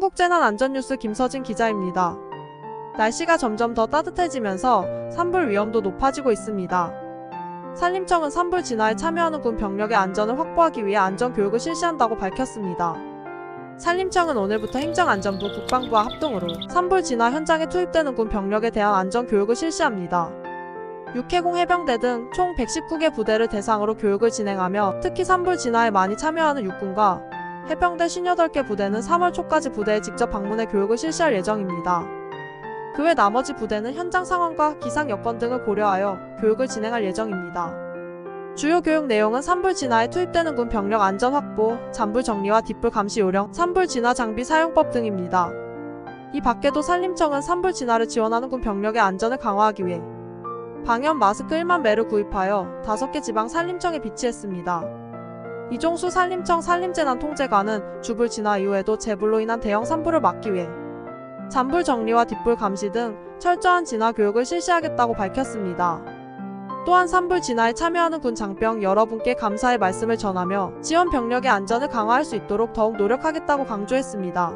한국재난안전뉴스 김서진 기자입니다. 날씨가 점점 더 따뜻해지면서 산불 위험도 높아지고 있습니다. 산림청은 산불 진화에 참여하는 군 병력의 안전을 확보하기 위해 안전교육을 실시한다고 밝혔습니다. 산림청은 오늘부터 행정안전부 국방부와 합동으로 산불 진화 현장에 투입되는 군 병력에 대한 안전교육을 실시합니다. 육해공 해병대 등 총 119개 부대를 대상으로 교육을 진행하며 특히 산불 진화에 많이 참여하는 육군과 해병대 58개 부대는 3월 초까지 부대에 직접 방문해 교육을 실시할 예정입니다. 그 외 나머지 부대는 현장 상황과 기상 여건 등을 고려하여 교육을 진행할 예정입니다. 주요 교육 내용은 산불 진화에 투입되는 군 병력 안전 확보, 잔불 정리와 뒷불 감시 요령, 산불 진화 장비 사용법 등입니다. 이 밖에도 산림청은 산불 진화를 지원하는 군 병력의 안전을 강화하기 위해 방염 마스크 1만 매를 구입하여 5개 지방 산림청에 비치했습니다. 이종수 산림청 산림재난통제관은 주불 진화 이후에도 재불로 인한 대형 산불을 막기 위해 잔불 정리와 뒷불 감시 등 철저한 진화 교육을 실시하겠다고 밝혔습니다. 또한 산불 진화에 참여하는 군 장병 여러분께 감사의 말씀을 전하며 지원 병력의 안전을 강화할 수 있도록 더욱 노력하겠다고 강조했습니다.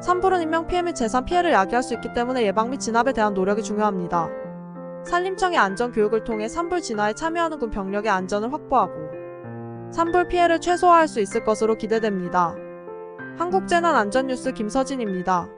산불은 인명 피해 및 재산 피해를 야기할 수 있기 때문에 예방 및 진압에 대한 노력이 중요합니다. 산림청의 안전 교육을 통해 산불 진화에 참여하는 군 병력의 안전을 확보하고 산불 피해를 최소화할 수 있을 것으로 기대됩니다. 한국재난안전뉴스 김서진입니다.